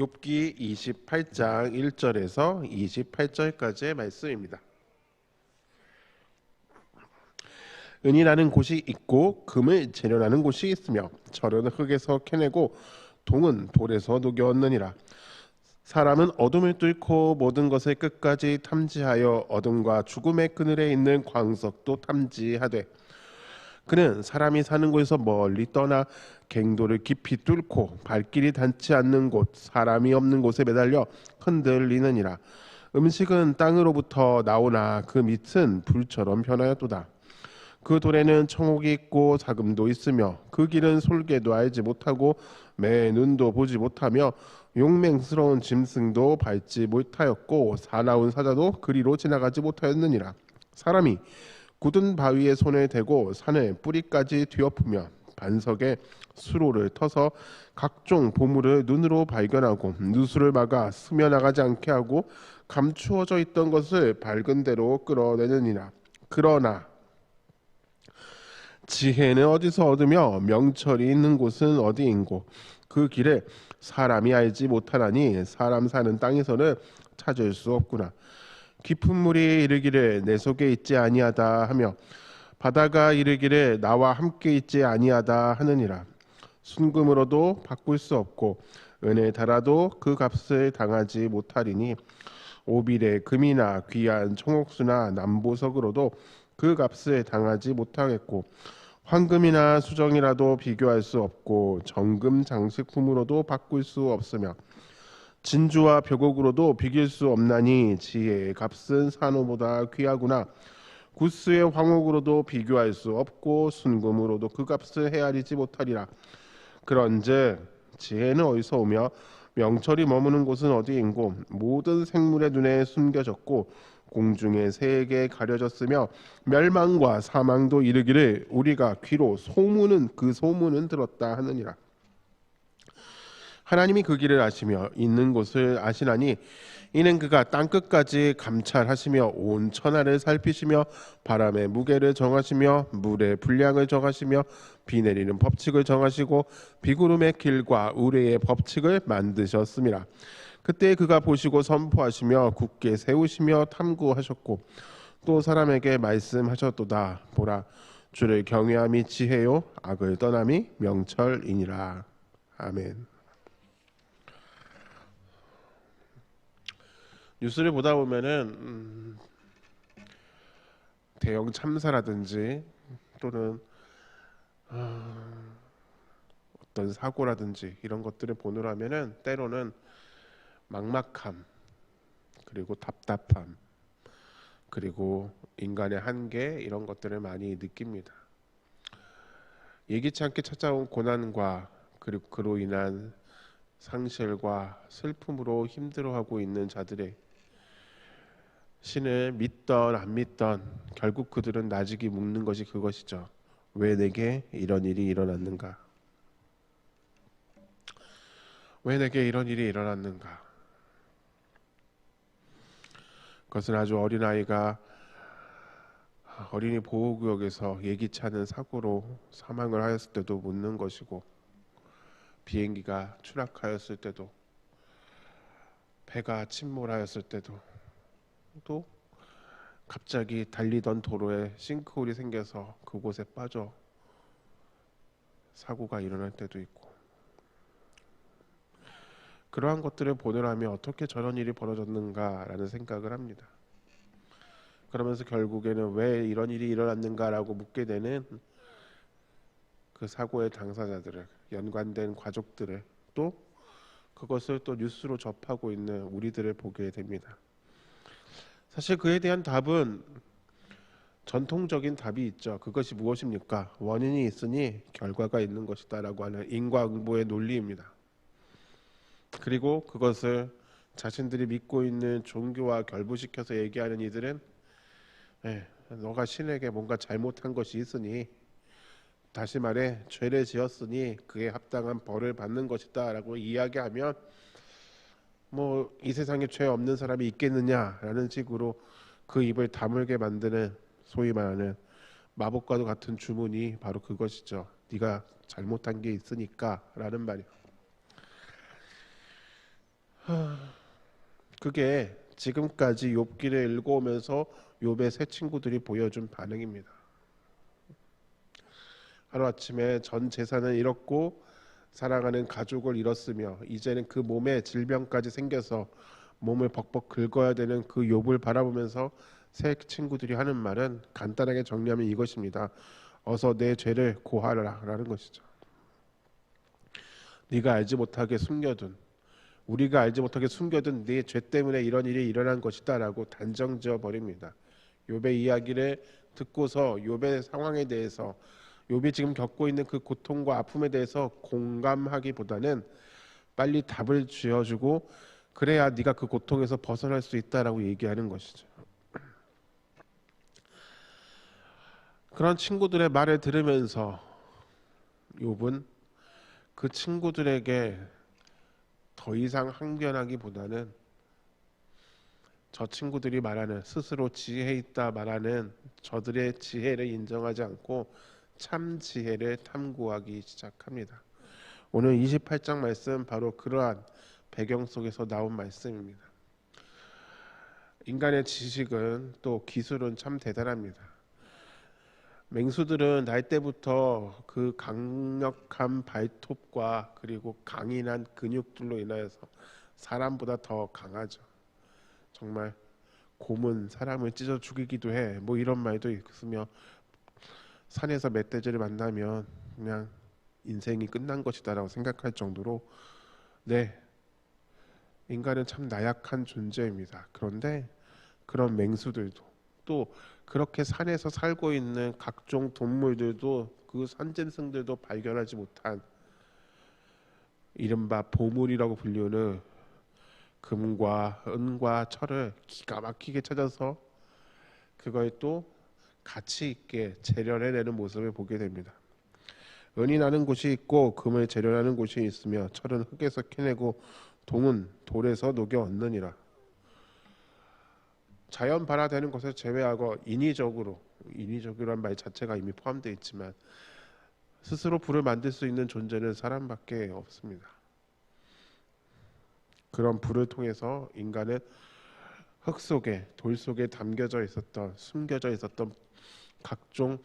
욥기 28장 1절에서 28절까지의 말씀입니다. 은이라는 곳이 있고 금을 재련하는 곳이 있으며 철은 흙에서 캐내고 동은 돌에서 녹여었느니라. 사람은 어둠을 뚫고 모든 것을 끝까지 탐지하여 어둠과 죽음의 그늘에 있는 광석도 탐지하되 그는 사람이 사는 곳에서 멀리 떠나 갱도를 깊이 뚫고 발길이 닿지 않는 곳 사람이 없는 곳에 매달려 흔들리느니라. 음식은 땅으로부터 나오나 그 밑은 불처럼 변하였도다. 그 돌에는 청옥이 있고 자금도 있으며 그 길은 솔개도 알지 못하고 매 눈도 보지 못하며 용맹스러운 짐승도 밟지 못하였고 사나운 사자도 그리로 지나가지 못하였느니라. 사람이 굳은 바위에 손을 대고 산을 뿌리까지 뒤엎으며 반석에 수로를 터서 각종 보물을 눈으로 발견하고 누수를 막아 스며나가지 않게 하고 감추어져 있던 것을 밝은 대로 끌어내느니라. 그러나 지혜는 어디서 얻으며 명철이 있는 곳은 어디인고? 그 길에 사람이 알지 못하나니 사람 사는 땅에서는 찾을 수 없구나 깊은 물이 이르기를 내 속에 있지 아니하다 하며 바다가 이르기를 나와 함께 있지 아니하다 하느니라. 순금으로도 바꿀 수 없고 은에 달아도 그 값을 당하지 못하리니 오빌의 금이나 귀한 청옥수나 남보석으로도 그 값을 당하지 못하겠고 황금이나 수정이라도 비교할 수 없고 정금 장식품으로도 바꿀 수 없으며 진주와 벽옥으로도 비길 수 없나니 지혜의 값은 산호보다 귀하구나. 구스의 황옥으로도 비교할 수 없고 순금으로도 그 값을 헤아리지 못하리라. 그런즉 지혜는 어디서 오며 명철이 머무는 곳은 어디인고 모든 생물의 눈에 숨겨졌고 공중의 새에게 가려졌으며 멸망과 사망도 이르기를 우리가 귀로 소문은 그 소문은 들었다 하느니라. 하나님이 그 길을 아시며 있는 곳을 아시나니 이는 그가 땅 끝까지 감찰하시며 온 천하를 살피시며 바람의 무게를 정하시며 물의 분량을 정하시며 비 내리는 법칙을 정하시고 비구름의 길과 우레의 법칙을 만드셨습니다. 그때 그가 보시고 선포하시며 굳게 세우시며 탐구하셨고 또 사람에게 말씀하셨도다 보라 주를 경외함이 지혜요 악을 떠남이 명철이니라 아멘. 뉴스를 보다 보면은 음, 대형 참사라든지 또는 어, 어떤 사고라든지 이런 것들을 보느라면은 때로는 막막함 그리고 답답함 그리고 인간의 한계 이런 것들을 많이 느낍니다. 예기치 않게 찾아온 고난과 그리고 그로 인한 상실과 슬픔으로 힘들어하고 있는 자들의 신을 믿던 안 믿던 결국 그들은 나직이 묵는 것이 그것이죠. 왜 내게 이런 일이 일어났는가? 왜 내게 이런 일이 일어났는가? 그것은 아주 어린 아이가 어린이 보호구역에서 예기치 않은 사고로 사망을 하였을 때도 묻는 것이고 비행기가 추락하였을 때도 배가 침몰하였을 때도 또 갑자기 달리던 도로에 싱크홀이 생겨서 그곳에 빠져 사고가 일어날 때도 있고 그러한 것들을 보느라면 어떻게 저런 일이 벌어졌는가라는 생각을 합니다. 그러면서 결국에는 왜 이런 일이 일어났는가라고 묻게 되는 그 사고의 당사자들을 연관된 가족들을 또 그것을 또 뉴스로 접하고 있는 우리들을 보게 됩니다. 사실 그에 대한 답은 전통적인 답이 있죠. 그것이 무엇입니까? 원인이 있으니 결과가 있는 것이다라고 하는 인과응보의 논리입니다. 그리고 그것을 자신들이 믿고 있는 종교와 결부시켜서 얘기하는 이들은 예, 너가 신에게 뭔가 잘못한 것이 있으니 다시 말해 죄를 지었으니 그에 합당한 벌을 받는 것이다라고 이야기하면 뭐 이 세상에 죄 없는 사람이 있겠느냐라는 식으로 그 입을 다물게 만드는 소위 말하는 마법과도 같은 주문이 바로 그것이죠. 네가 잘못한 게 있으니까라는 말이요. 그게 지금까지 욥기를 읽어오면서 욥의 새 친구들이 보여준 반응입니다. 하루아침에 전 재산을 잃었고 사랑하는 가족을 잃었으며 이제는 그 몸에 질병까지 생겨서 몸을 벅벅 긁어야 되는 그 욥을 바라보면서 새 친구들이 하는 말은 간단하게 정리하면 이것입니다. 어서 내 죄를 고하라라는 것이죠. 네가 알지 못하게 숨겨둔 우리가 알지 못하게 숨겨둔 네 죄 때문에 이런 일이 일어난 것이다라고 단정지어 버립니다. 욥의 이야기를 듣고서 욥의 상황에 대해서 욥이 지금 겪고 있는 그 고통과 아픔에 대해서 공감하기보다는 빨리 답을 지어주고 그래야 네가 그 고통에서 벗어날 수 있다라고 얘기하는 것이죠. 그런 친구들의 말을 들으면서 욥은 그 친구들에게 더 이상 항변하기보다는 저 친구들이 말하는 스스로 지혜 있다 말하는 저들의 지혜를 인정하지 않고 참 지혜를 탐구하기 시작합니다. 오늘 28장 말씀 바로 그러한 배경 속에서 나온 말씀입니다. 인간의 지식은 또 기술은 참 대단합니다. 맹수들은 날 때부터 그 강력한 발톱과 그리고 강인한 근육들로 인하여서 사람보다 더 강하죠. 정말 곰은 사람을 찢어 죽이기도 해. 뭐 이런 말도 있으며 산에서 멧돼지를 만나면 그냥 인생이 끝난 것이다라고 생각할 정도로 네 인간은 참 나약한 존재입니다. 그런데 그런 맹수들도 또 그렇게 산에서 살고 있는 각종 동물들도 그 산짐승들도 발견하지 못한 이른바 보물이라고 불리는 금과 은과 철을 기가 막히게 찾아서 그걸 또 가치 있게 재련해내는 모습을 보게 됩니다. 은이 나는 곳이 있고 금을 재련하는 곳이 있으며 철은 흙에서 캐내고 동은 돌에서 녹여 얻느니라. 자연 발화되는 것을 제외하고 인위적으로 인위적이라는 말 자체가 이미 포함되어 있지만 스스로 불을 만들 수 있는 존재는 사람밖에 없습니다. 그런 불을 통해서 인간은 흙 속에 돌 속에 담겨져 있었던 숨겨져 있었던 각종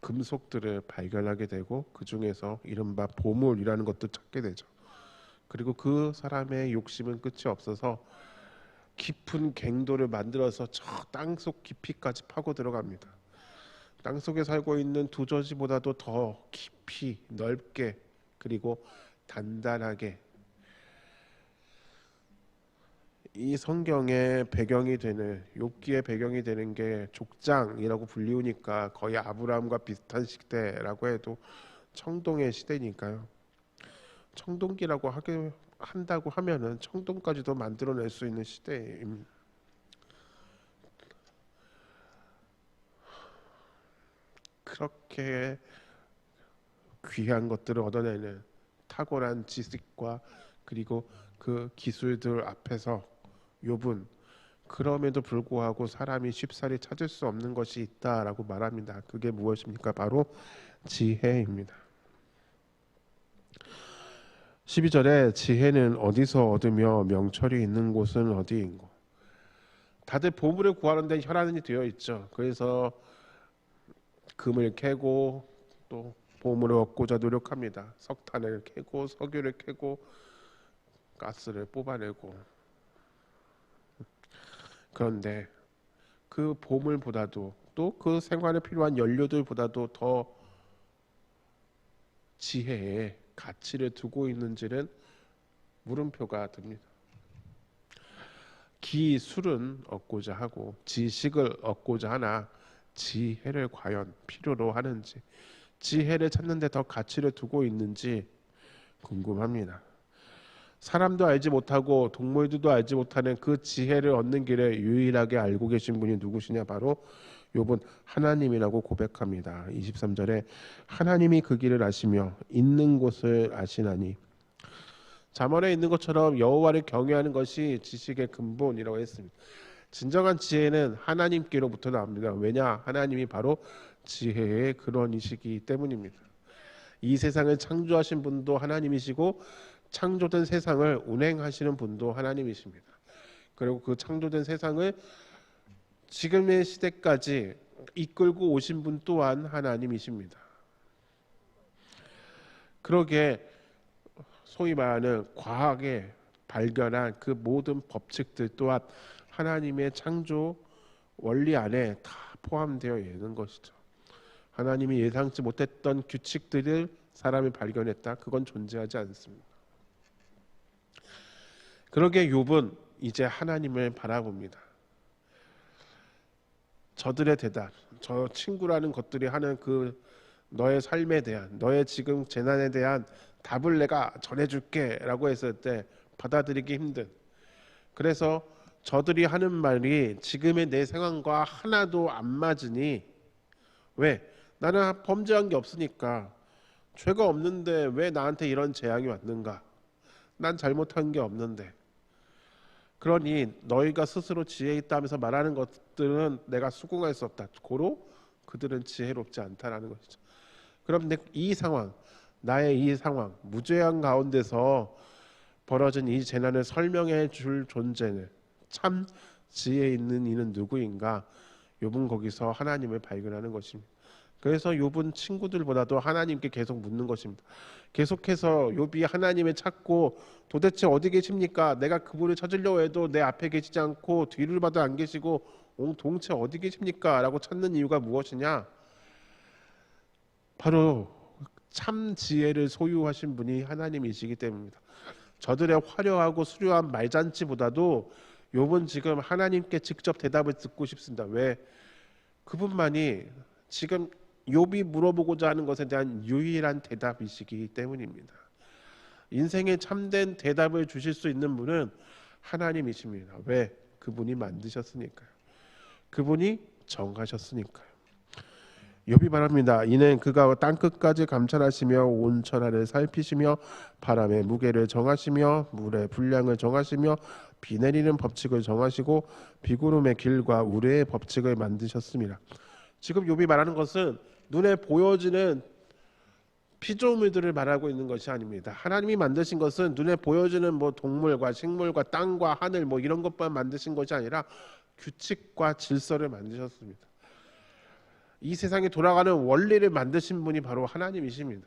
금속들을 발견하게 되고 그 중에서 이른바 보물이라는 것도 찾게 되죠. 그리고 그 사람의 욕심은 끝이 없어서 깊은 갱도를 만들어서 저 땅속 깊이까지 파고 들어갑니다. 땅 속에 살고 있는 두저지보다도 더 깊이 넓게 그리고 단단하게 이 성경의 배경이 되는 욥기의 배경이 되는 게 족장이라고 불리우니까 거의 아브라함과 비슷한 시대라고 해도 청동의 시대니까요. 청동기라고 하게 한다고 하면은 청동까지도 만들어낼 수 있는 시대입니다. 그렇게 귀한 것들을 얻어내는 탁월한 지식과 그리고 그 기술들 앞에서 욥은 그럼에도 불구하고 사람이 쉽사리 찾을 수 없는 것이 있다라고 말합니다. 그게 무엇입니까? 바로 지혜입니다. 12절에 지혜는 어디서 얻으며 명철이 있는 곳은 어디인고. 다들 보물을 구하는데 혈안이 되어 있죠. 그래서 금을 캐고 또 보물을 얻고자 노력합니다. 석탄을 캐고 석유를 캐고 가스를 뽑아내고 그런데 그 보물보다도 또 그 생활에 필요한 연료들보다도 더 지혜에 가치를 두고 있는지는 물음표가 듭니다. 기술은 얻고자 하고 지식을 얻고자 하나 지혜를 과연 필요로 하는지 지혜를 찾는 데 더 가치를 두고 있는지 궁금합니다. 사람도 알지 못하고 동물들도 알지 못하는 그 지혜를 얻는 길을 유일하게 알고 계신 분이 누구시냐 바로 욥은 하나님이라고 고백합니다. 23절에 하나님이 그 길을 아시며 있는 곳을 아시나니 잠언에 있는 것처럼 여호와를 경외하는 것이 지식의 근본이라고 했습니다. 진정한 지혜는 하나님께로부터 나옵니다. 왜냐? 하나님이 바로 지혜의 근원이시기 때문입니다. 이 세상을 창조하신 분도 하나님이시고 창조된 세상을 운행하시는 분도 하나님이십니다. 그리고 그 창조된 세상을 지금의 시대까지 이끌고 오신 분 또한 하나님이십니다. 그러게 소위 말하는 과학에 발견한 그 모든 법칙들 또한 하나님의 창조 원리 안에 다 포함되어 있는 것이죠. 하나님이 예상치 못했던 규칙들을 사람이 발견했다. 그건 존재하지 않습니다. 그러게 욥은 이제 하나님을 바라봅니다. 저들의 대답, 저 친구라는 것들이 하는 그 너의 삶에 대한, 너의 지금 재난에 대한 답을 내가 전해줄게라고 했을 때 받아들이기 힘든. 그래서 저들이 하는 말이 지금의 내 상황과 하나도 안 맞으니 왜? 나는 범죄한 게 없으니까 죄가 없는데 왜 나한테 이런 재앙이 왔는가? 난 잘못한 게 없는데. 그러니 너희가 스스로 지혜 있다면서 말하는 것들은 내가 수긍할 수 없다. 고로 그들은 지혜롭지 않다라는 것이죠. 그럼 내이 상황, 나의 이 상황, 무죄한 가운데서 벌어진 이 재난을 설명해 줄 존재는 참 지혜 있는 이는 누구인가? 욥은 거기서 하나님을 발견하는 것입니다. 그래서 욥은 친구들보다도 하나님께 계속 묻는 것입니다. 계속해서 욥이 하나님을 찾고 도대체 어디 계십니까? 내가 그분을 찾으려고 해도 내 앞에 계시지 않고 뒤를 봐도 안 계시고 동체 어디 계십니까? 라고 찾는 이유가 무엇이냐? 바로 참 지혜를 소유하신 분이 하나님이시기 때문입니다. 저들의 화려하고 수려한 말잔치보다도 욥은 지금 하나님께 직접 대답을 듣고 싶습니다. 왜? 그분만이 지금 욥이 물어보고자 하는 것에 대한 유일한 대답이시기 때문입니다. 인생에 참된 대답을 주실 수 있는 분은 하나님이십니다. 왜? 그분이 만드셨으니까요. 그분이 정하셨으니까요. 욥이 말합니다. 이는 그가 땅 끝까지 감찰하시며 온 천하를 살피시며 바람의 무게를 정하시며 물의 분량을 정하시며 비 내리는 법칙을 정하시고 비구름의 길과 우레의 법칙을 만드셨습니다. 지금 욥이 말하는 것은 눈에 보여지는 피조물들을 말하고 있는 것이 아닙니다. 하나님이 만드신 것은 눈에 보여지는 뭐 동물과 식물과 땅과 하늘 뭐 이런 것만 만드신 것이 아니라 규칙과 질서를 만드셨습니다. 이 세상에 돌아가는 원리를 만드신 분이 바로 하나님이십니다.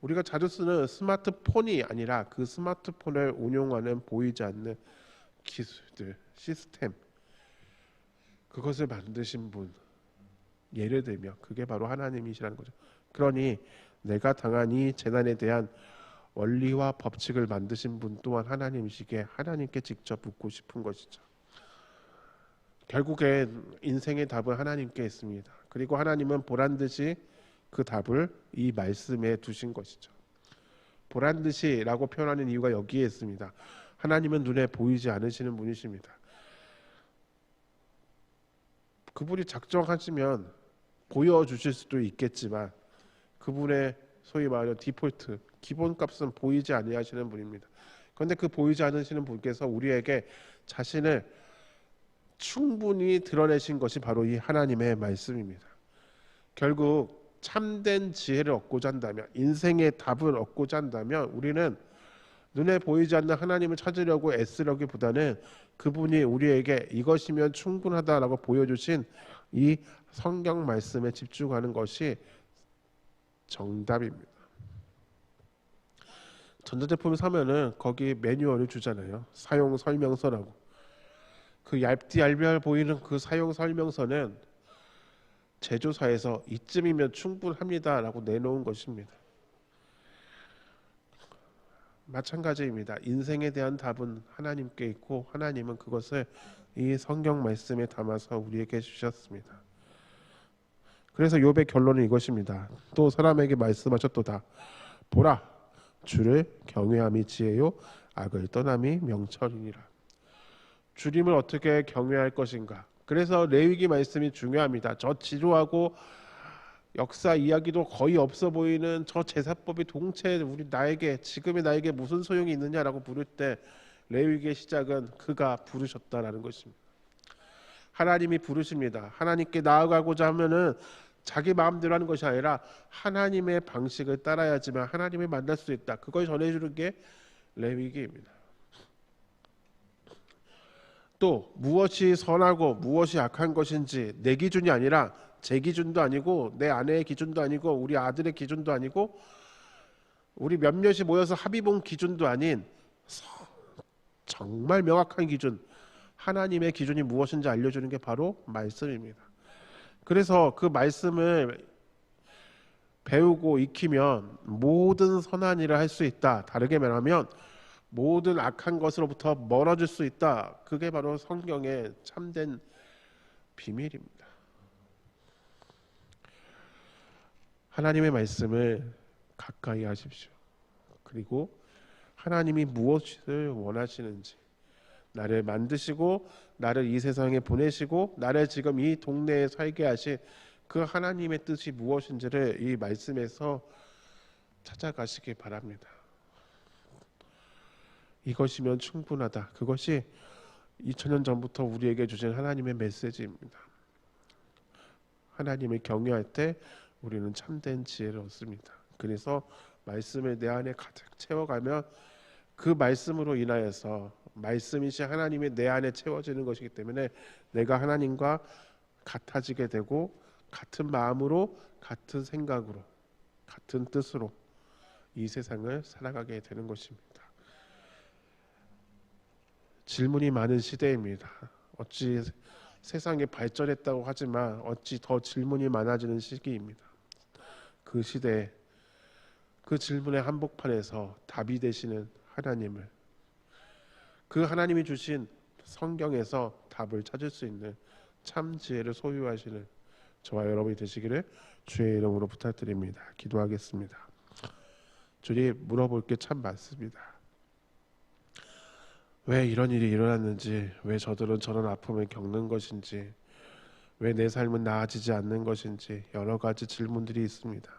우리가 자주 쓰는 스마트폰이 아니라 그 스마트폰을 운용하는 보이지 않는 기술들, 시스템 그것을 만드신 분 예를 들면 그게 바로 하나님이시라는 거죠. 그러니 내가 당한 이 재난에 대한 원리와 법칙을 만드신 분 또한 하나님이시기에 하나님께 직접 묻고 싶은 것이죠. 결국에 인생의 답은 하나님께 있습니다. 그리고 하나님은 보란 듯이 그 답을 이 말씀에 두신 것이죠. 보란 듯이라고 표현하는 이유가 여기에 있습니다. 하나님은 눈에 보이지 않으시는 분이십니다. 그분이 작정하시면 보여주실 수도 있겠지만 그분의 소위 말하는 디폴트 기본값은 보이지 아니하시는 분입니다. 그런데 그 보이지 않으시는 분께서 우리에게 자신을 충분히 드러내신 것이 바로 이 하나님의 말씀입니다. 결국 참된 지혜를 얻고자 한다면 인생의 답을 얻고자 한다면 우리는 눈에 보이지 않는 하나님을 찾으려고 애쓰려기보다는 그분이 우리에게 이것이면 충분하다라고 보여주신 이 성경 말씀에 집중하는 것이 정답입니다. 전자제품 사면은 거기 매뉴얼을 주잖아요. 사용 설명서라고. 그 얇디 얇별 보이는 그 사용 설명서는 제조사에서 이쯤이면 충분합니다라고 내놓은 것입니다. 마찬가지입니다. 인생에 대한 답은 하나님께 있고 하나님은 그것을 이 성경 말씀에 담아서 우리에게 주셨습니다. 그래서 욥의 결론은 이것입니다. 또 사람에게 말씀하셨도다. 보라, 주를 경외함이 지혜요, 악을 떠남이 명철이니라. 주님을 어떻게 경외할 것인가? 그래서 레위기 말씀이 중요합니다. 저 지루하고 역사 이야기도 거의 없어 보이는 저 제사법이 동체 우리 나에게 지금의 나에게 무슨 소용이 있느냐라고 부를 때 레위기의 시작은 그가 부르셨다라는 것입니다. 하나님이 부르십니다. 하나님께 나아가고자 하면은 자기 마음대로 하는 것이 아니라 하나님의 방식을 따라야지만 하나님을 만날 수 있다. 그걸 전해주는 게 레위기입니다. 또 무엇이 선하고 무엇이 악한 것인지 내 기준이 아니라 제 기준도 아니고 내 아내의 기준도 아니고 우리 아들의 기준도 아니고 우리 몇몇이 모여서 합의 본 기준도 아닌 서- 정말 명확한 기준 하나님의 기준이 무엇인지 알려주는 게 바로 말씀입니다. 그래서 그 말씀을 배우고 익히면 모든 선한 일을 할 수 있다. 다르게 말하면 모든 악한 것으로부터 멀어질 수 있다. 그게 바로 성경의 참된 비밀입니다. 하나님의 말씀을 가까이 하십시오. 그리고 하나님이 무엇을 원하시는지 나를 만드시고 나를 이 세상에 보내시고 나를 지금 이 동네에 살게 하신 그 하나님의 뜻이 무엇인지를 이 말씀에서 찾아가시기 바랍니다. 이것이면 충분하다. 그것이 2000년 전부터 우리에게 주신 하나님의 메시지입니다. 하나님을 경외할 때 우리는 참된 지혜를 얻습니다. 그래서 말씀을 내 안에 가득 채워가면 그 말씀으로 인하여서 말씀이신 하나님이 내 안에 채워지는 것이기 때문에 내가 하나님과 같아지게 되고 같은 마음으로 같은 생각으로 같은 뜻으로 이 세상을 살아가게 되는 것입니다. 질문이 많은 시대입니다. 어찌 세상이 발전했다고 하지만 어찌 더 질문이 많아지는 시기입니다. 그 시대에 그 질문의 한복판에서 답이 되시는 하나님을 그 하나님이 주신 성경에서 답을 찾을 수 있는 참 지혜를 소유하시는 저와 여러분이 되시기를 주의 이름으로 부탁드립니다. 기도하겠습니다. 주님 물어볼 게 참 많습니다. 왜 이런 일이 일어났는지, 왜 저들은 저런 아픔을 겪는 것인지, 왜 내 삶은 나아지지 않는 것인지 여러 가지 질문들이 있습니다.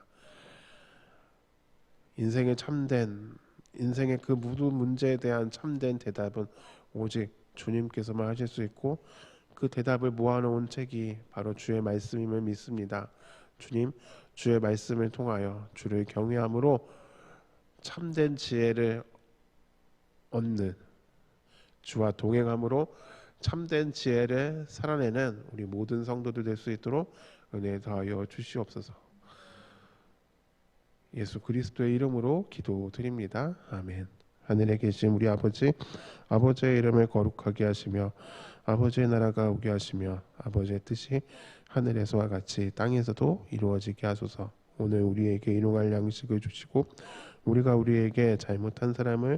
인생의 참된 인생의 그 모든 문제에 대한 참된 대답은 오직 주님께서만 하실 수 있고 그 대답을 모아놓은 책이 바로 주의 말씀임을 믿습니다. 주님, 주의 말씀을 통하여 주를 경외함으로 참된 지혜를 얻는 주와 동행함으로 참된 지혜를 살아내는 우리 모든 성도들 될 수 있도록 은혜 더하여 주시옵소서. 예수 그리스도의 이름으로 기도드립니다. 아멘. 하늘에 계신 우리 아버지, 아버지의 이름을 거룩하게 하시며 아버지의 나라가 오게 하시며 아버지의 뜻이 하늘에서와 같이 땅에서도 이루어지게 하소서. 오늘 우리에게 일용할 양식을 주시고 우리가 우리에게 잘못한 사람을